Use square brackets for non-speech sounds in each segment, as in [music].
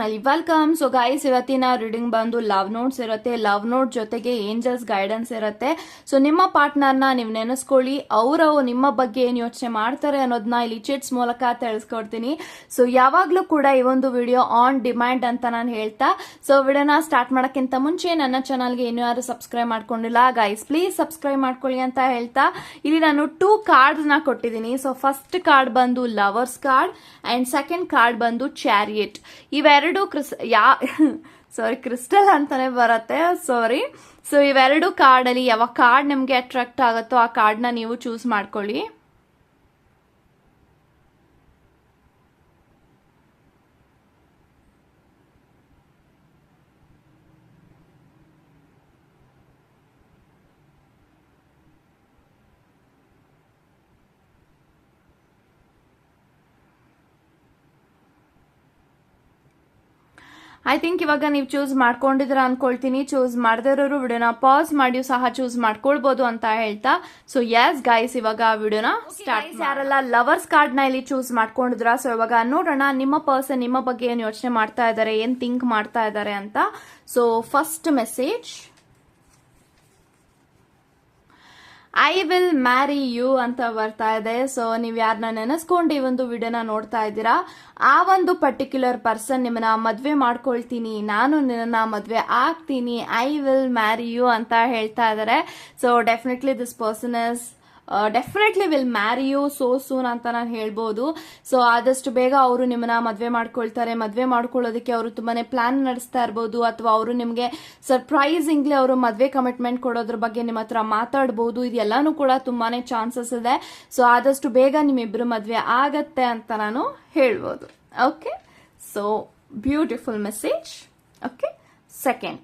Channel welcome. So guys ಇವತ್ತಿನ reading ಬಂದು love notes ಇರುತ್ತೆ. ಲವ್ ನೋಟ್ ಜೊತೆಗೆ ಏಂಜಲ್ಸ್ ಗೈಡೆನ್ಸ್ ಇರುತ್ತೆ. ಸೊ ನಿಮ್ಮ ಪಾರ್ಟ್ನರ್ನ ನೀವು ನೆನೆಸ್ಕೊಳ್ಳಿ. ಅವರು ನಿಮ್ಮ ಬಗ್ಗೆ ಏನು ಯೋಚನೆ ಮಾಡ್ತಾರೆ ಅನ್ನೋದನ್ನ ಇಲ್ಲಿ ಚಿಟ್ಸ್ ಮೂಲಕ ತಿಳಿಸ್ಕೊಡ್ತೀನಿ. ಸೊ ಯಾವಾಗಲೂ ಕೂಡ ಈ ಒಂದು ವಿಡಿಯೋ ಆನ್ ಡಿಮ್ಯಾಂಡ್ ಅಂತ ನಾನು ಹೇಳ್ತಾ. ಸೊ ವಿಡಿಯೋನ ಸ್ಟಾರ್ಟ್ ಮಾಡೋಕ್ಕಿಂತ ಮುಂಚೆ ನನ್ನ ಚಾನಲ್ಗೆ ಇನ್ನೂ ಯಾರು ಸಬ್ಸ್ಕ್ರೈಬ್ ಮಾಡ್ಕೊಂಡಿಲ್ಲ ಗೈಸ್ ಪ್ಲೀಸ್ ಸಬ್ಸ್ಕ್ರೈಬ್ ಮಾಡ್ಕೊಳ್ಳಿ ಅಂತ ಹೇಳ್ತಾ. ಇಲ್ಲಿ ನಾನು ಟೂ ಕಾರ್ಡ್ಸ್ನ ಕೊಟ್ಟಿದ್ದೀನಿ. ಸೊ ಫಸ್ಟ್ ಕಾರ್ಡ್ ಬಂದು lovers card and second card ಬಂದು ಚಾರಿಯೇಟ್ ಇವೆರಡು ಕ್ರಿಸ್ ಯಾ [laughs] ಸಾರಿ ಕ್ರಿಸ್ಟಲ್ ಅಂತಾನೆ ಬರುತ್ತೆ. ಸಾರಿ ಸೊ ಇವೆರಡು ಕಾರ್ಡಲ್ಲಿ ಯಾವ ಕಾರ್ಡ್ ನಿಮಗೆ ಅಟ್ರಾಕ್ಟ್ ಆಗುತ್ತೋ ಆ ಕಾರ್ಡ್ನ ನೀವು ಚೂಸ್ ಮಾಡ್ಕೊಳ್ಳಿ. ಐ ಥಿಂಕ್ ಇವಾಗ ನೀವು ಚೂಸ್ ಮಾಡ್ಕೊಂಡಿದ್ರ ಅನ್ಕೊಳ್ತೀನಿ. ಚೂಸ್ ಮಾಡದಿರೋರು ವಿಡಿಯೋನ ಪಾಸ್ ಮಾಡಿಯೂ ಸಹ ಚೂಸ್ ಮಾಡ್ಕೊಳ್ಬಹುದು ಅಂತ ಹೇಳ್ತಾ. ಸೊ ಯಸ್ ಗೈಸ್ ಇವಾಗ ವಿಡಿಯೋನ ಸ್ಟಾರ್ಟ್ ಯಾರೆಲ್ಲ ಲವರ್ಸ್ ಕಾರ್ಡ್ನ ಇಲ್ಲಿ ಚೂಸ್ ಮಾಡ್ಕೊಂಡಿದ್ರ ಸೊ ಇವಾಗ ನೋಡೋಣ ನಿಮ್ಮ ಪರ್ಸನ್ ನಿಮ್ಮ ಬಗ್ಗೆ ಏನ್ ಯೋಚನೆ ಮಾಡ್ತಾ ಇದ್ದಾರೆ ಏನ್ ಥಿಂಕ್ ಮಾಡ್ತಾ ಇದ್ದಾರೆ ಅಂತ. So first message I will marry you ಅಂತ ಬರ್ತಾ ಇದೆ. ಸೊ ನೀವು ಯಾರನ್ನ ನೆನೆಸ್ಕೊಂಡು ಈ ಒಂದು ವಿಡಿಯೋನ ನೋಡ್ತಾ ಇದ್ದೀರಾ? ಆ ಒಂದು ಪರ್ಟಿಕ್ಯುಲರ್ ಪರ್ಸನ್ ನಿಮ್ಮನ್ನ ಮದ್ವೆ ಮಾಡ್ಕೊಳ್ತೀನಿ. ನಾನು ನಿನ್ನ ಮದ್ವೆ ಆಗ್ತೀನಿ. ಐ ವಿಲ್ ಮ್ಯಾರಿ ಯು ಅಂತ ಹೇಳ್ತಾ ಇದ್ದಾರೆ so definitely this person is definitely will marry you so soon ಅಂತ ನಾನು ಹೇಳ್ಬೋದು. ಸೊ ಆದಷ್ಟು ಬೇಗ ಅವರು ನಿಮ್ಮನ್ನ ಮದುವೆ ಮಾಡ್ಕೊಳ್ತಾರೆ. ಮದುವೆ ಮಾಡ್ಕೊಳ್ಳೋದಕ್ಕೆ ಅವರು ತುಂಬಾನೇ ಪ್ಲಾನ್ ನಡೆಸ್ತಾ ಇರ್ಬೋದು. ಅಥವಾ ಅವರು ನಿಮಗೆ ಸರ್ಪ್ರೈಸಿಂಗ್ಲಿ ಅವರು ಮದುವೆ ಕಮಿಟ್ಮೆಂಟ್ ಕೊಡೋದ್ರ ಬಗ್ಗೆ ನಿಮ್ಮ ಹತ್ರ ಮಾತಾಡ್ಬೋದು. ಇದೆಲ್ಲಾನು ಕೂಡ ತುಂಬಾನೇ ಚಾನ್ಸಸ್ ಇದೆ. ಸೊ ಆದಷ್ಟು ಬೇಗ ನಿಮ್ಮಿಬ್ರು ಮದುವೆ ಆಗತ್ತೆ ಅಂತ ನಾನು ಹೇಳ್ಬೋದು. Okay so beautiful message okay second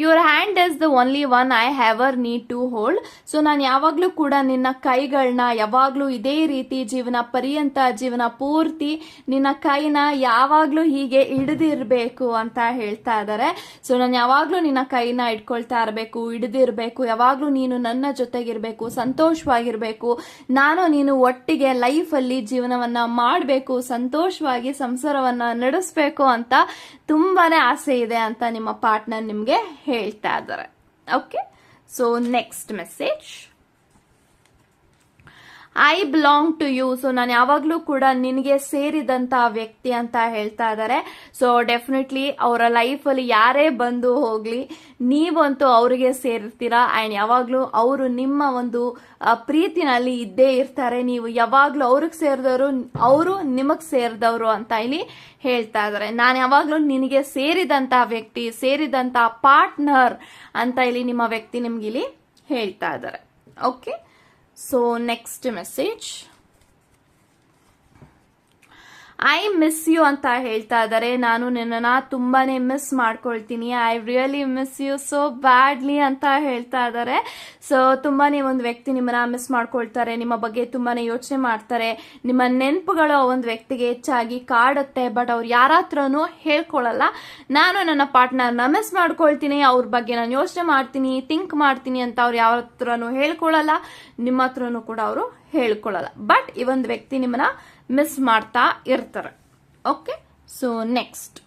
your hand is the only one I have ever need to hold so ನಾನು ಯಾವಾಗಲೂ ಕೂಡ ನಿನ್ನ ಕೈಗಳನ್ನ ಯಾವಾಗಲೂ ಇದೇ ರೀತಿ ಜೀವನ ಪರ್ಯಂತ ಜೀವನ ಪೂರ್ತಿ ನಿನ್ನ ಕೈನ ಯಾವಾಗಲೂ ಹೀಗೆ ಹಿಡಿದಿರಬೇಕು ಅಂತ ಹೇಳ್ತಾ ಇದ್ದಾರೆ. ಸೊ ನಾನು ಯಾವಾಗಲೂ ನಿನ್ನ ಕೈನ ಇಟ್ಕೊಳ್ತಾ ಇರಬೇಕು, ಹಿಡಿದಿರಬೇಕು, ಯಾವಾಗಲೂ ನೀನು ನನ್ನ ಜೊತೆಗಿರಬೇಕು, ಸಂತೋಷವಾಗಿರಬೇಕು. ನಾನು ನೀನು ಒಟ್ಟಿಗೆ ಲೈಫಲ್ಲಿ ಜೀವನವನ್ನ ಮಾಡಬೇಕು, ಸಂತೋಷವಾಗಿ ಸಂಸಾರವನ್ನ ನಡೆಸಬೇಕು ಅಂತ ತುಂಬಾನೇ ಆಸೆ ಇದೆ ಅಂತ ನಿಮ್ಮ ಪಾರ್ಟ್ನರ್ ನಿಮಗೆ ಹೇಳ್ತಾ ಇದ್ದಾರೆ. Okay so next message I belong to you so ನಾನು ಯಾವಾಗಲೂ ಕೂಡ ನಿನಗೆ ಸೇರಿದಂತ ವ್ಯಕ್ತಿ ಅಂತ ಹೇಳ್ತಾ ಇದ್ದಾರೆ. ಸೊ ಡೆಫಿನೆಟ್ಲಿ ಅವರ ಲೈಫಲ್ಲಿ ಯಾರೇ ಬಂದು ಹೋಗ್ಲಿ, ನೀವಂತೂ ಅವರಿಗೆ ಸೇರಿರ್ತೀರಾ? ಆ್ಯಂಡ್ ಯಾವಾಗಲೂ ಅವರು ನಿಮ್ಮ ಒಂದು ಪ್ರೀತಿನಲ್ಲಿ ಇದ್ದೇ ಇರ್ತಾರೆ. ನೀವು ಯಾವಾಗಲೂ ಅವ್ರಿಗೆ ಸೇರಿದವರು, ಅವರು ನಿಮಗೆ ಸೇರಿದವರು ಅಂತ ಇಲ್ಲಿ ಹೇಳ್ತಾ ಇದ್ದಾರೆ. ನಾನು ಯಾವಾಗಲೂ ನಿನಗೆ ಸೇರಿದಂತ ವ್ಯಕ್ತಿ, ಸೇರಿದಂತ ಪಾರ್ಟ್ನರ್ ಅಂತ ಇಲ್ಲಿ ನಿಮ್ಮ ವ್ಯಕ್ತಿ ನಿಮ್ಗೆ ಇಲ್ಲಿ ಹೇಳ್ತಾ ಇದ್ದಾರೆ. Okay so next message I miss you ಅಂತ ಹೇಳ್ತಾ ಇದ್ದಾರೆ ನಾನು ನಿನ್ನನ್ನ ತುಂಬಾನೇ ಮಿಸ್ ಮಾಡ್ಕೊಳ್ತೀನಿ. I really miss you so badly ಅಂತ ಹೇಳ್ತಾ ಇದ್ದಾರೆ ಸೊ ತುಂಬಾನೇ ಒಂದು ವ್ಯಕ್ತಿ ನಿಮ್ಮನ್ನ ಮಿಸ್ ಮಾಡ್ಕೊಳ್ತಾರೆ. ನಿಮ್ಮ ಬಗ್ಗೆ ತುಂಬಾನೇ ಯೋಚನೆ ಮಾಡ್ತಾರೆ. ನಿಮ್ಮ ನೆನಪುಗಳು ಒಂದು ವ್ಯಕ್ತಿಗೆ ಹೆಚ್ಚಾಗಿ ಕಾಡುತ್ತೆ ಬಟ್ ಅವ್ರು ಯಾರ ಹತ್ರನೂ ಹೇಳ್ಕೊಳಲ್ಲ. ನಾನು ನನ್ನ ಪಾರ್ಟ್ನರ್ನ ಮಿಸ್ ಮಾಡ್ಕೊಳ್ತೀನಿ. ಅವ್ರ ಬಗ್ಗೆ ನಾನು ಯೋಚನೆ ಮಾಡ್ತೀನಿ ಥಿಂಕ್ ಮಾಡ್ತೀನಿ ಅಂತ ಅವ್ರು ಯಾವ ಹತ್ರನೂ ಹೇಳ್ಕೊಳಲ್ಲ. ನಿಮ್ಮ ಹತ್ರನೂ ಕೂಡ ಅವರು ಹೇಳ್ಕೊಳಲ್ಲ. ಬಟ್ ಈ ಒಂದು ವ್ಯಕ್ತಿ ನಿಮ್ಮನ್ನ ಮಿಸ್ ಮಾಡ್ತಾ ಇರ್ತಾರೆ. Okay so next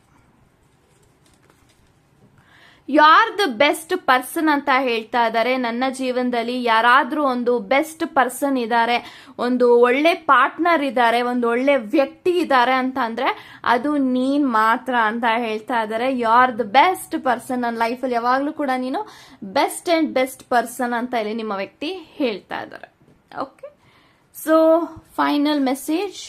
you're the best person ಅಂತ ಹೇಳ್ತಾ ಇದ್ದಾರೆ ನನ್ನ ಜೀವನದಲ್ಲಿ ಯಾರಾದರೂ ಒಂದು ಬೆಸ್ಟ್ ಪರ್ಸನ್ ಇದ್ದಾರೆ ಒಂದು ಒಳ್ಳೆ ಪಾರ್ಟ್ನರ್ ಇದ್ದಾರೆ ಒಂದು ಒಳ್ಳೆ ವ್ಯಕ್ತಿ ಇದ್ದಾರೆ ಅಂತ ಅಂದ್ರೆ ಅದು ನೀನ್ ಮಾತ್ರ ಅಂತ ಹೇಳ್ತಾ ಇದ್ದಾರೆ ಯಾರ್ ದ ಬೆಸ್ಟ್ ಪರ್ಸನ್ ನನ್ನ ಲೈಫಲ್ಲಿ ಯಾವಾಗಲೂ ಕೂಡ ನೀನು ಬೆಸ್ಟ್ ಅಂಡ್ ಬೆಸ್ಟ್ ಪರ್ಸನ್ ಅಂತ ಇಲ್ಲಿ ನಿಮ್ಮ ವ್ಯಕ್ತಿ ಹೇಳ್ತಾ ಇದ್ದಾರೆ okay so final message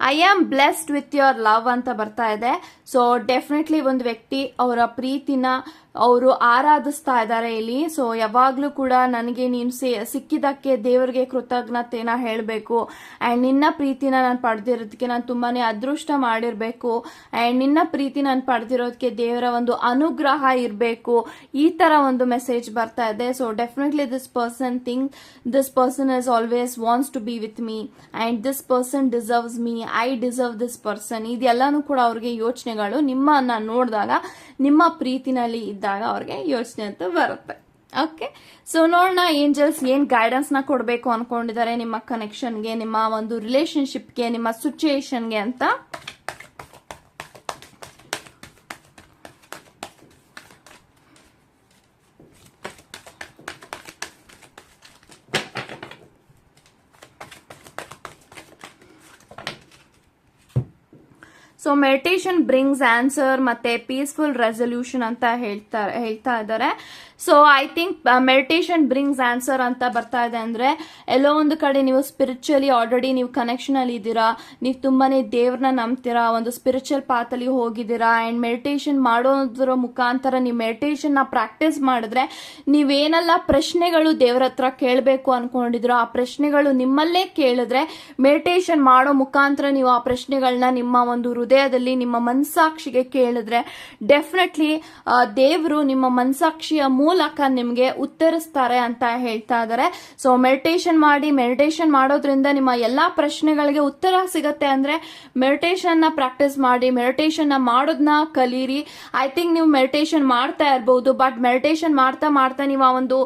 I am blessed with your love ಅಂತ ಬರ್ತಾ ಇದೆ. ಸೊ ಡೆಫಿನೆಟ್ಲಿ ಒಂದು ವ್ಯಕ್ತಿ ಅವರ ಪ್ರೀತಿನ ಅವರು ಆರಾಧಿಸ್ತಾ ಇದ್ದಾರೆ ಇಲ್ಲಿ. ಸೊ ಯಾವಾಗಲೂ ಕೂಡ ನನಗೆ ನೀನು ಸಿಕ್ಕಿದ್ದಕ್ಕೆ ದೇವರಿಗೆ ಕೃತಜ್ಞತೆನ ಹೇಳಬೇಕು. ಆ್ಯಂಡ್ ನಿನ್ನ ಪ್ರೀತಿನ ನಾನು ಪಡೆದಿರೋದಕ್ಕೆ ನಾನು ತುಂಬಾನೇ ಅದೃಷ್ಟ ಮಾಡಿರಬೇಕು. ಆ್ಯಂಡ್ ನಿನ್ನ ಪ್ರೀತಿ ನಾನು ಪಡೆದಿರೋದಕ್ಕೆ ದೇವರ ಒಂದು ಅನುಗ್ರಹ ಇರಬೇಕು. ಈ ಥರ ಒಂದು ಮೆಸೇಜ್ ಬರ್ತಾ ಇದೆ. So definitely this person thing this person is always wants to be with me and this person deserves me I deserve this person ಇದೆಲ್ಲನೂ ಕೂಡ ಅವ್ರಿಗೆ ಯೋಚನೆಗಳು. ನಿಮ್ಮನ್ನ ನೋಡಿದಾಗ ನಿಮ್ಮ ಪ್ರೀತಿನಲ್ಲಿ ಇದ್ದಾಗ ಅವ್ರಿಗೆ ಯೋಚನೆ ಅಂತ ಬರುತ್ತೆ. ಓಕೆ ಸೊ ನೋಡೋಣ ಏಂಜಲ್ಸ್ ಏನ್ ಗೈಡೆನ್ಸ್ನ ಕೊಡಬೇಕು ಅನ್ಕೊಂಡಿದ್ದಾರೆ ನಿಮ್ಮ ಕನೆಕ್ಷನ್ಗೆ ನಿಮ್ಮ ಒಂದು ರಿಲೇಶನ್ಶಿಪ್ಗೆ ನಿಮ್ಮ ಸಿಚುಯೇಷನ್ಗೆ ಅಂತ ಸೊ ಮೆಡಿಟೇಷನ್ ಬ್ರಿಂಗ್ಸ್ ಆನ್ಸರ್ ಮತ್ತೆ ಪೀಸ್ಫುಲ್ ರೆಸೊಲ್ಯೂಷನ್ ಅಂತ ಹೇಳ್ತಾ ಹೇಳ್ತಾ ಇದ್ದಾರೆ. So I think meditation brings answer ಅಂತ ಬರ್ತಾ ಇದೆ ಅಂದ್ರೆ, ಎಲ್ಲೋ ಒಂದು ಕಡೆ ನೀವು ಸ್ಪಿರಿಚುವಲಿ ಆಲ್ರೆಡಿ ನೀವು ಕನೆಕ್ಷನ್ ಅಲ್ಲಿ ಇದ್ದೀರಾ, ನೀವು ತುಂಬಾನೇ ದೇವ್ರನ್ನ ನಂಬ್ತೀರಾ, ಒಂದು ಸ್ಪಿರಿಚುವಲ್ ಪಾತಲ್ಲಿ ಹೋಗಿದ್ದೀರಾ ಅಂಡ್ ಮೆಡಿಟೇಷನ್ ಮಾಡೋದ್ರ ಮುಖಾಂತರ ನೀವು ಮೆಡಿಟೇಷನ್ನ ಪ್ರಾಕ್ಟೀಸ್ ಮಾಡಿದ್ರೆ ನೀವೇನೆಲ್ಲ ಪ್ರಶ್ನೆಗಳು ದೇವ್ರ ಹತ್ರ ಕೇಳಬೇಕು ಅನ್ಕೊಂಡಿದ್ರು ಆ ಪ್ರಶ್ನೆಗಳು ನಿಮ್ಮಲ್ಲೇ ಕೇಳಿದ್ರೆ ಮೆಡಿಟೇಷನ್ ಮಾಡೋ ಮುಖಾಂತರ ನೀವು ಆ ಪ್ರಶ್ನೆಗಳನ್ನ ನಿಮ್ಮ ಒಂದು ಹೃದಯದಲ್ಲಿ ನಿಮ್ಮ ಮನಸಾಕ್ಷಿಗೆ ಕೇಳಿದ್ರೆ ಡೆಫಿನೆಟ್ಲಿ ದೇವರು ನಿಮ್ಮ ಮನಸಾಕ್ಷಿಯ ಮೂಲಕ ನಿಮಗೆ ಉತ್ತರಿಸ್ತಾರೆ ಅಂತ ಹೇಳ್ತಾ ಇದ್ದಾರೆ ಸೊ ಮೆಡಿಟೇಷನ್ ಮಾಡಿ ಮೆಡಿಟೇಷನ್ ಮಾಡೋದ್ರಿಂದ ನಿಮ್ಮ ಎಲ್ಲಾ ಪ್ರಶ್ನೆಗಳಿಗೆ ಉತ್ತರ ಸಿಗತ್ತೆ ಅಂದ್ರೆ ಮೆಡಿಟೇಷನ್ನ ಪ್ರಾಕ್ಟೀಸ್ ಮಾಡಿ ಮೆಡಿಟೇಷನ್ನ ಮಾಡೋದನ್ನ ಕಲೀರಿ. ಐ ಥಿಂಕ್ ನೀವು ಮೆಡಿಟೇಷನ್ ಮಾಡ್ತಾ ಇರಬಹುದು ಬಟ್ ಮೆಡಿಟೇಷನ್ ಮಾಡ್ತಾ ಮಾಡ್ತಾ ನೀವು ಆ ಒಂದು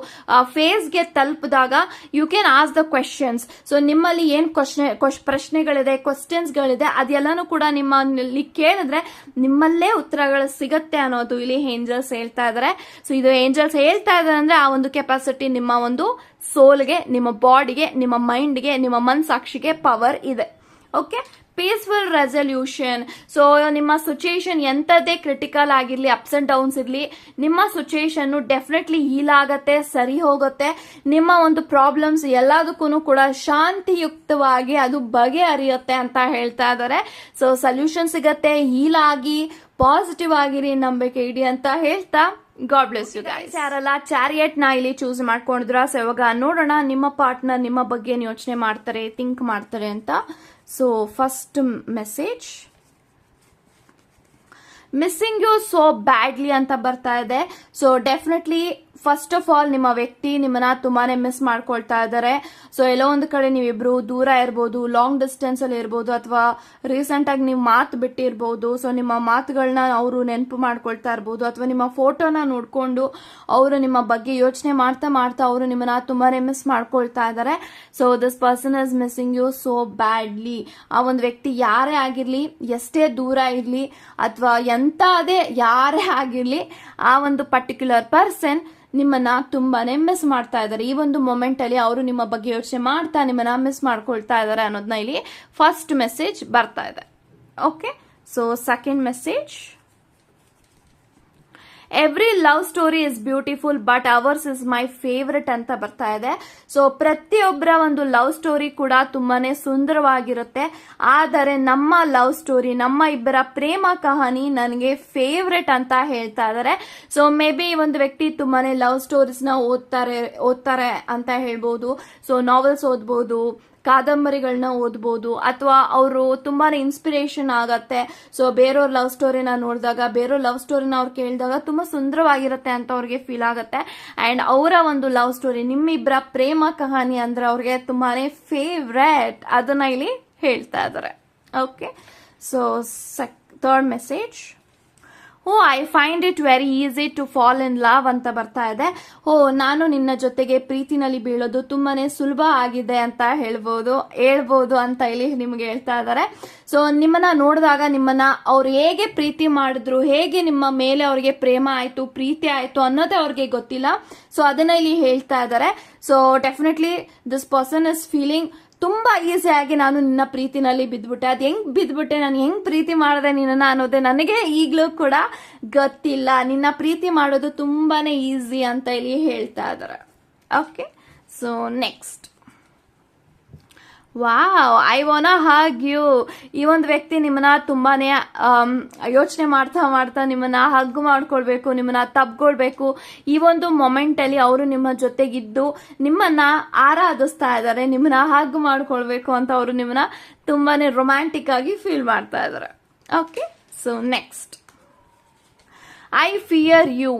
ಫೇಸ್ಗೆ ತಲುಪಿದಾಗ you can ask the questions so ನಿಮ್ಮಲ್ಲಿ ಏನ್ ಕ್ವಶನ್ ಪ್ರಶ್ನೆಗಳಿದೆ ಕ್ವಶನ್ಸ್ಗಳಿದೆ ಅದೆಲ್ಲನೂ ಕೂಡ ನಿಮ್ಮಲ್ಲಿ ಕೇಳಿದ್ರೆ ನಿಮ್ಮಲ್ಲೇ ಉತ್ತರಗಳು ಸಿಗತ್ತೆ ಅನ್ನೋದು ಇಲ್ಲಿ ಏಂಜಲ್ಸ್ ಹೇಳ್ತಾ ಇದ್ದಾರೆ ಸೊ ಇದು ಏಂಜಲ್ಸ್ ಹೇಳ್ತಾ ಇದ್ದಾರೆ ಅಂದ್ರೆ ಆ ಒಂದು ಕೆಪಾಸಿಟಿ ನಿಮ್ಮ ಒಂದು ಸೋಲ್ಗೆ ನಿಮ್ಮ ಬಾಡಿಗೆ ನಿಮ್ಮ ಮೈಂಡ್ಗೆ ನಿಮ್ಮ ಮನಸಾಕ್ಷಿಗೆ ಪವರ್ ಇದೆ. ಓಕೆ ಪೀಸ್ಫುಲ್ ರೆಸಲ್ಯೂಷನ್ ಸೊ ನಿಮ್ಮ ಸಿಚುಯೇಷನ್ ಎಂಥದ್ದೇ ಕ್ರಿಟಿಕಲ್ ಆಗಿರಲಿ ಅಪ್ಸ್ ಅಂಡ್ ಡೌನ್ಸ್ ಇರಲಿ, ನಿಮ್ಮ ಸಿಚುಯೇಷನ್ ಡೆಫಿನೆಟ್ಲಿ ಹೀಲ್ ಆಗತ್ತೆ, ಸರಿ ಹೋಗುತ್ತೆ. ನಿಮ್ಮ ಒಂದು ಪ್ರಾಬ್ಲಮ್ಸ್ ಎಲ್ಲದಕ್ಕೂ ಕೂಡ ಶಾಂತಿಯುಕ್ತವಾಗಿ ಅದು ಬಗೆಹರಿಯುತ್ತೆ ಅಂತ ಹೇಳ್ತಾ ಇದ್ದಾರೆ. ಸೊ ಸೊಲ್ಯೂಷನ್ ಸಿಗತ್ತೆ ಹೀಲ್ ಆಗಿ ಪಾಸಿಟಿವ್ ಆಗಿರಿ, ನಂಬಿಕೆ ಇಡಿ ಅಂತ ಹೇಳ್ತಾ ಗಾಡ್ ಬ್ಲೆಸ್ ಯು ಗೈಸ್ ಯಾರಲ್ಲ ಚಾರಿಯಟ್ನ ಇಲ್ಲಿ ಚೂಸ್ ಮಾಡ್ಕೊಂಡಿದ್ರ. ಸೊ ಇವಾಗ ನೋಡೋಣ ನಿಮ್ಮ ಪಾರ್ಟ್ನರ್ ನಿಮ್ಮ ಬಗ್ಗೆ ಯೋಚನೆ ಮಾಡ್ತಾರೆ ಥಿಂಕ್ ಮಾಡ್ತಾರೆ ಅಂತ. So first message missing you so badly ಅಂತ ಬರ್ತಾ ಇದೆ. So definitely first of all ನಿಮ್ಮ ವ್ಯಕ್ತಿ ನಿಮ್ಮನ್ನ ತುಂಬಾನೇ ಮಿಸ್ ಮಾಡ್ಕೊಳ್ತಾ ಇದ್ದಾರೆ. ಸೊ ಎಲ್ಲೋ ಒಂದು ಕಡೆ ನೀವಿಬ್ರು ದೂರ ಇರ್ಬೋದು ಲಾಂಗ್ ಡಿಸ್ಟೆನ್ಸ್ ಅಲ್ಲಿ ಇರ್ಬೋದು, ಅಥವಾ ರೀಸೆಂಟ್ ಆಗಿ ನೀವು ಮಾತು ಬಿಟ್ಟಿರ್ಬೋದು ಸೊ ನಿಮ್ಮ ಮಾತುಗಳನ್ನ ಅವರು ನೆನಪು ಮಾಡ್ಕೊಳ್ತಾ ಇರ್ಬೋದು, ಅಥವಾ ನಿಮ್ಮ ಫೋಟೋನ ನೋಡ್ಕೊಂಡು ಅವರು ನಿಮ್ಮ ಬಗ್ಗೆ ಯೋಚನೆ ಮಾಡ್ತಾ ಮಾಡ್ತಾ ಅವರು ನಿಮ್ಮನ್ನ ತುಂಬಾನೇ ಮಿಸ್ ಮಾಡ್ಕೊಳ್ತಾ ಇದ್ದಾರೆ. So this person is missing you so badly ಆ ಒಂದು ವ್ಯಕ್ತಿ ಯಾರೇ ಆಗಿರ್ಲಿ, ಎಷ್ಟೇ ದೂರ ಇರಲಿ, ಅಥವಾ ಎಂತ ಅದೇ ಯಾರೇ ಆಗಿರ್ಲಿ, ಆ ಒಂದು ಪರ್ಟಿಕ್ಯುಲರ್ ಪರ್ಸನ್ ನಿಮ್ಮನ್ನ ತುಂಬಾನೇ ಮಿಸ್ ಮಾಡ್ತಾ ಇದ್ದಾರೆ. ಈ ಒಂದು ಮೊಮೆಂಟ್ ಅಲ್ಲಿ ಅವರು ನಿಮ್ಮ ಬಗ್ಗೆ ಯೋಚನೆ ಮಾಡ್ತಾ ನಿಮ್ಮನ್ನ ಮಿಸ್ ಮಾಡ್ಕೊಳ್ತಾ ಇದ್ದಾರೆ ಅನ್ನೋದನ್ನ ಇಲ್ಲಿ ಫಸ್ಟ್ ಮೆಸೇಜ್ ಬರ್ತಾ ಇದೆ. Okay so second message every love story is beautiful but ours is my favourite ಅಂತ ಬರ್ತಾ ಇದೆ. ಸೊ ಪ್ರತಿಯೊಬ್ಬರ ಒಂದು ಲವ್ ಸ್ಟೋರಿ ಕೂಡ ತುಂಬಾನೇ ಸುಂದರವಾಗಿರುತ್ತೆ. ಆದರೆ ನಮ್ಮ ಲವ್ ಸ್ಟೋರಿ ನಮ್ಮ ಇಬ್ಬರ ಪ್ರೇಮ ಕಹಾನಿ ನನಗೆ ಫೇವ್ರೆಟ್ ಅಂತ ಹೇಳ್ತಾ ಇದ್ದಾರೆ ಸೊ ಮೇ ಬಿ ಒಂದು ವ್ಯಕ್ತಿ ತುಂಬಾನೇ ಲವ್ ಸ್ಟೋರೀಸ್ನ ಓದ್ತಾರೆ ಓದ್ತಾರೆ ಅಂತ ಹೇಳ್ಬೋದು. ಸೊ ನಾವೆಲ್ಸ್ ಓದ್ಬೋದು ಕಾದಂಬರಿಗಳನ್ನ ಓದ್ಬೋದು ಅಥವಾ ಅವರು ತುಂಬಾನೇ ಇನ್ಸ್ಪಿರೇಷನ್ ಆಗತ್ತೆ. ಸೊ ಬೇರೆಯವ್ರ ಲವ್ ಸ್ಟೋರಿನ ನೋಡಿದಾಗ ಬೇರೆಯವ್ರ ಲವ್ ಸ್ಟೋರಿನ ಅವ್ರು ಕೇಳಿದಾಗ ತುಂಬಾ ಸುಂದರವಾಗಿರುತ್ತೆ ಅಂತ ಅವ್ರಿಗೆ ಫೀಲ್ ಆಗುತ್ತೆ. ಅಂಡ್ ಅವರ ಒಂದು ಲವ್ ಸ್ಟೋರಿ ನಿಮ್ಮಿಬ್ಬರ ಪ್ರೇಮ ಕಹಾನಿ ಅಂದ್ರೆ ಅವ್ರಿಗೆ ತುಂಬಾನೇ ಫೇವ್ರೆಟ್ ಅದನ್ನ ಇಲ್ಲಿ ಹೇಳ್ತಾ ಇದ್ದಾರೆ okay so sec third message oh I find it very easy to fall in love ಅಂತ ಬರ್ತಾ ಇದೆ. ಓ, ನಾನು ನಿನ್ನ ಜೊತೆಗೆ ಪ್ರೀತಿನಲ್ಲಿ ಬೀಳೋದು ತುಂಬಾನೇ ಸುಲಭ ಆಗಿದೆ ಅಂತ ಹೇಳ್ಬೋದು ಹೇಳ್ಬೋದು ಅಂತ ಇಲ್ಲಿ ನಿಮ್ಗೆ ಹೇಳ್ತಾ ಇದ್ದಾರೆ. ಸೊ ನಿಮ್ಮನ್ನ ನೋಡಿದಾಗ ನಿಮ್ಮನ್ನ ಅವ್ರು ಹೇಗೆ ಪ್ರೀತಿ ಮಾಡಿದ್ರು, ಹೇಗೆ ನಿಮ್ಮ ಮೇಲೆ ಅವ್ರಿಗೆ ಪ್ರೇಮ ಆಯ್ತು, ಪ್ರೀತಿ ಆಯ್ತು ಅನ್ನೋದೇ ಅವ್ರಿಗೆ ಗೊತ್ತಿಲ್ಲ. ಸೊ ಅದನ್ನ ಇಲ್ಲಿ ಹೇಳ್ತಾ ಇದ್ದಾರೆ. So definitely this person is feeling ತುಂಬಾ ಈಸಿಯಾಗಿ ನಾನು ನಿನ್ನ ಪ್ರೀತಿನಲ್ಲಿ ಬಿದ್ದುಬಿಟ್ಟೆ ಅದು ಹೆಂಗ್ ಬಿದ್ಬಿಟ್ಟೆ? ನಾನು ಹೆಂಗ್ ಪ್ರೀತಿ ಮಾಡಿದೆ ನಿನ್ನ ಅನ್ನೋದೆ ನನಗೆ ಈಗಲೂ ಕೂಡ ಗೊತ್ತಿಲ್ಲ. ನಿನ್ನ ಪ್ರೀತಿ ಮಾಡೋದು ತುಂಬಾನೇ ಈಸಿ ಅಂತ ಇಲ್ಲಿ ಹೇಳ್ತಾ ಇದಾರೆ. Okay so next wow I wanna hug you ಈ ಒಂದು ವ್ಯಕ್ತಿ ನಿಮ್ಮನ್ನ ತುಂಬಾನೇ ಯೋಚನೆ ಮಾಡ್ತಾ ಮಾಡ್ತಾ ನಿಮ್ಮನ್ನ ಹಗ್ ಮಾಡ್ಕೊಳ್ಬೇಕು, ನಿಮ್ಮನ್ನ ತಬ್ಕೊಳ್ಬೇಕು. ಈ ಒಂದು ಮೊಮೆಂಟ್ ಅಲ್ಲಿ ಅವರು ನಿಮ್ಮ ಜೊತೆಗಿದ್ದು ನಿಮ್ಮನ್ನ ಆರಾಧಿಸ್ತಾ ಇದ್ದಾರೆ, ನಿಮ್ಮನ್ನ ಹಗ್ ಮಾಡ್ಕೊಳ್ಬೇಕು ಅಂತ ಅವರು ನಿಮ್ಮನ್ನ ತುಂಬಾನೇ ರೊಮ್ಯಾಂಟಿಕ್ ಆಗಿ ಫೀಲ್ ಮಾಡ್ತಾ ಇದ್ದಾರೆ. Okay so next I fear you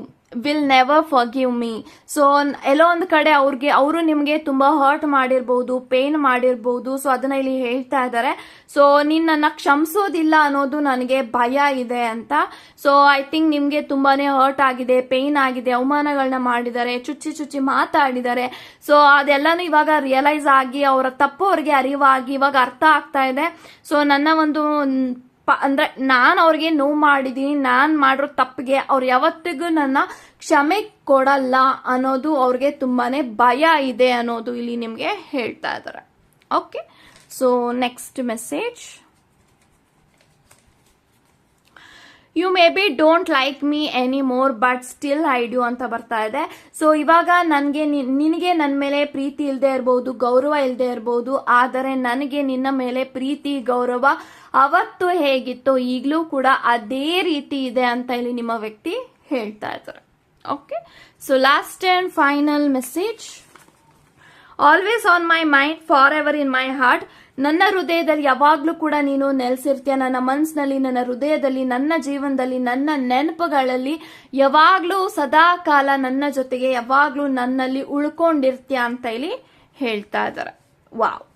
will never forgive me so ಎಲ್ಲೋ ಒಂದು ಕಡೆ ಅವ್ರಿಗೆ, ಅವರು ನಿಮಗೆ ತುಂಬ ಹರ್ಟ್ ಮಾಡಿರ್ಬೋದು ಪೇನ್ ಮಾಡಿರ್ಬೋದು ಸೊ ಅದನ್ನ ಇಲ್ಲಿ ಹೇಳ್ತಾ ಇದ್ದಾರೆ ಸೊ ನಿನ್ನನ್ನು ಕ್ಷಮಿಸೋದಿಲ್ಲ ಅನ್ನೋದು ನನಗೆ ಭಯ ಇದೆ ಅಂತ. ಸೊ ಐ ಥಿಂಕ್ ನಿಮಗೆ ತುಂಬಾನೇ ಹರ್ಟ್ ಆಗಿದೆ ಪೇನ್ ಆಗಿದೆ ಅವಮಾನಗಳನ್ನ ಮಾಡಿದ್ದಾರೆ, ಚುಚ್ಚಿ ಚುಚ್ಚಿ ಮಾತಾಡಿದ್ದಾರೆ. ಸೊ ಅದೆಲ್ಲನೂ ಇವಾಗ ರಿಯಲೈಸ್ ಆಗಿ, ಅವರ ತಪ್ಪು ಅವ್ರಿಗೆ ಅರಿವಾಗಿ ಇವಾಗ ಅರ್ಥ ಆಗ್ತಾ ಇದೆ. ಸೊ ನನ್ನ ಒಂದು ಪ ಅಂದ್ರೆ ನಾನು ಅವ್ರಿಗೆ ನೋವು ಮಾಡಿದ್ದೀನಿ ನಾನು ಮಾಡಿರೋ ತಪ್ಪಿಗೆ ಅವ್ರು ಯಾವತ್ತಿಗೂ ನನ್ನ ಕ್ಷಮೆ ಕೊಡಲ್ಲ ಅನ್ನೋದು ಅವ್ರಿಗೆ ತುಂಬಾನೇ ಭಯ ಇದೆ ಅನ್ನೋದು ಇಲ್ಲಿ ನಿಮಗೆ ಹೇಳ್ತಾ ಇದ್ದಾರೆ okay so next message you maybe don't like me anymore but still I do ಅಂತ ಬರ್ತಾ ಇದೆ. ಸೊ ಇವಾಗ ನನಗೆ ನಿನಗೆ ನನ್ನ ಮೇಲೆ ಪ್ರೀತಿ ಇಲ್ಲದೆ ಇರ್ಬೋದು, ಗೌರವ ಇಲ್ಲದೆ ಇರ್ಬೋದು, ಆದರೆ ನನಗೆ ನಿನ್ನ ಮೇಲೆ ಪ್ರೀತಿ, ಗೌರವ ಅವತ್ತು ಹೇಗಿತ್ತು ಈಗಲೂ ಕೂಡ ಅದೇ ರೀತಿ ಇದೆ ಅಂತ ಇಲ್ಲಿ ನಿಮ್ಮ ವ್ಯಕ್ತಿ ಹೇಳ್ತಾ ಇದ್ದಾರೆ. Okay so last and final message always on my mind forever in my heart ನನ್ನ ಹೃದಯದಲ್ಲಿ ಯಾವಾಗ್ಲೂ ಕೂಡ ನೀನು ನೆಲೆಸಿರ್ತೀಯ. ನನ್ನ ಮನಸ್ಸಿನಲ್ಲಿ, ನನ್ನ ಹೃದಯದಲ್ಲಿ, ನನ್ನ ಜೀವನದಲ್ಲಿ, ನನ್ನ ನೆನಪುಗಳಲ್ಲಿ ಯಾವಾಗ್ಲೂ ಸದಾ ಕಾಲ ನನ್ನ ಜೊತೆಗೆ, ಯಾವಾಗ್ಲೂ ನನ್ನಲ್ಲಿ ಉಳ್ಕೊಂಡಿರ್ತೀಯ ಅಂತ ಇಲ್ಲಿ ಹೇಳ್ತಾ ಇದ್ದಾರೆ. ವಾವ್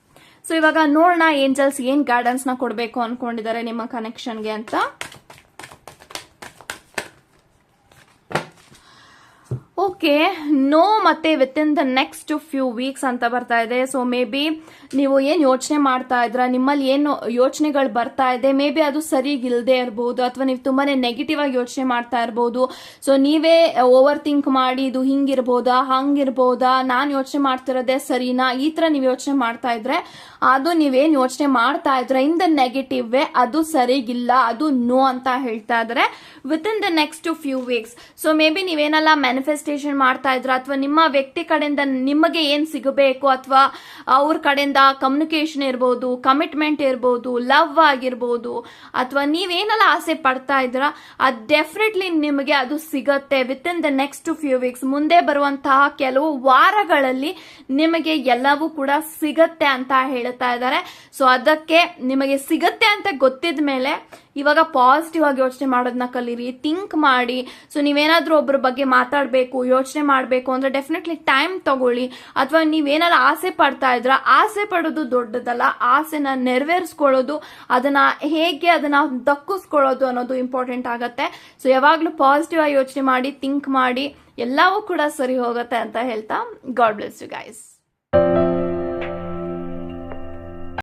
ಸೊ ಇವಾಗ ನೋಡೋಣ ಏಂಜಲ್ಸ್ ಏನ್ ಗೈಡೆನ್ಸ್ನ ಕೊಡಬೇಕು ಅನ್ಕೊಂಡಿದ್ದಾರೆ ನಿಮ್ಮ ಕನೆಕ್ಷನ್ಗೆ ಅಂತ. ಓಕೆ, ನೋ ಮತ್ತೆ within the next few weeks ಅಂತ ಬರ್ತಾ ಇದೆ. ಸೊ ಮೇ ಬಿ ನೀವು ಏನು ಯೋಚನೆ ಮಾಡ್ತಾ ಇದ್ರ? ನಿಮ್ಮಲ್ಲಿ ಏನು ಯೋಚನೆಗಳು ಬರ್ತಾ ಇದೆ? ಮೇ ಬಿ ಅದು ಸರಿಗಿಲ್ಲದೆ ಇರಬಹುದು ಅಥವಾ ನೀವು ತುಂಬಾನೇ ನೆಗೆಟಿವ್ ಆಗಿ ಯೋಚನೆ ಮಾಡ್ತಾ ಇರ್ಬೋದು. ಸೊ ನೀವೇ ಓವರ್ ಥಿಂಕ್ ಮಾಡಿ, ಇದು ಹಿಂಗಿರ್ಬೋದಾ? ಹಂಗಿರ್ಬೋದಾ? ನಾನು ಯೋಚನೆ ಮಾಡ್ತಿರೋದೇ ಸರಿನಾ? ಈ ತರ ನೀವು ಯೋಚನೆ ಮಾಡ್ತಾ ಇದ್ರೆ, ಅದು ನೀವೇನ್ ಯೋಚನೆ ಮಾಡ್ತಾ ಇದ್ರೆ? ಇನ್ ದ ನೆಗೆಟಿವ್ ವೇ ಅದು ಸರಿಗಿಲ್ಲ, ಅದು ನೋ ಅಂತ ಹೇಳ್ತಾ ಇದ್ರೆ within the next few weeks so maybe ನೀವೇನಲ್ಲ manifestation ಮಾಡ್ತಾ ಇದ್ರ, ಅಥವಾ ನಿಮ್ಮ ವ್ಯಕ್ತಿ ಕಡೆಯಿಂದ ನಿಮಗೆ ಏನ್ ಸಿಗಬೇಕು, ಅಥವಾ ಅವ್ರ ಕಡೆಯಿಂದ ಕಮ್ಯುನಿಕೇಶನ್ ಇರ್ಬೋದು ಕಮಿಟ್ಮೆಂಟ್ ಇರ್ಬೋದು ಲವ್ ಆಗಿರ್ಬೋದು, ಅಥವಾ ನೀವೇನೆಲ್ಲ ಆಸೆ ಪಡ್ತಾ ಇದ್ರ ಅದು ಡೆಫಿನೆಟ್ಲಿ ನಿಮಗೆ ಅದು ಸಿಗತ್ತೆ. Within the next few weeks ಮುಂದೆ ಬರುವಂತಹ ಕೆಲವು ವಾರಗಳಲ್ಲಿ ನಿಮಗೆ ಎಲ್ಲವೂ ಕೂಡ ಸಿಗತ್ತೆ ಅಂತ ಹೇಳ್ತಾ ಇದ್ದಾರೆ. ಸೊ ಅದಕ್ಕೆ ನಿಮಗೆ ಸಿಗತ್ತೆ ಅಂತ ಗೊತ್ತಿದ ಮೇಲೆ ಇವಾಗ ಪಾಸಿಟಿವ್ ಆಗಿ ಯೋಚನೆ ಮಾಡೋದನ್ನ ಕಲೀರಿ ಥಿಂಕ್ ಮಾಡಿ. ಸೊ ನೀವೇನಾದ್ರೂ ಒಬ್ಬರ ಬಗ್ಗೆ ಮಾತಾಡಬೇಕು, ಯೋಚನೆ ಮಾಡಬೇಕು ಅಂದ್ರೆ ಡೆಫಿನೆಟ್ಲಿ ಟೈಮ್ ತಗೊಳ್ಳಿ. ಅಥವಾ ನೀವೇನಾದ್ರು ಆಸೆ ಪಡ್ತಾ ಇದ್ರ, ಆಸೆ ಪಡೋದು ದೊಡ್ಡದಲ್ಲ. ಆಸೆನ ನೆರವೇರಿಸ್ಕೊಳ್ಳೋದು, ಅದನ್ನ ಹೇಗೆ ಅದನ್ನ ದಕ್ಕಿಸ್ಕೊಳ್ಳೋದು ಅನ್ನೋದು ಇಂಪಾರ್ಟೆಂಟ್ ಆಗತ್ತೆ. ಸೊ ಯಾವಾಗಲೂ ಪಾಸಿಟಿವ್ ಆಗಿ ಯೋಚನೆ ಮಾಡಿ ಥಿಂಕ್ ಮಾಡಿ, ಎಲ್ಲವೂ ಕೂಡ ಸರಿ ಹೋಗುತ್ತೆ ಅಂತ ಹೇಳ್ತಾ. God bless you guys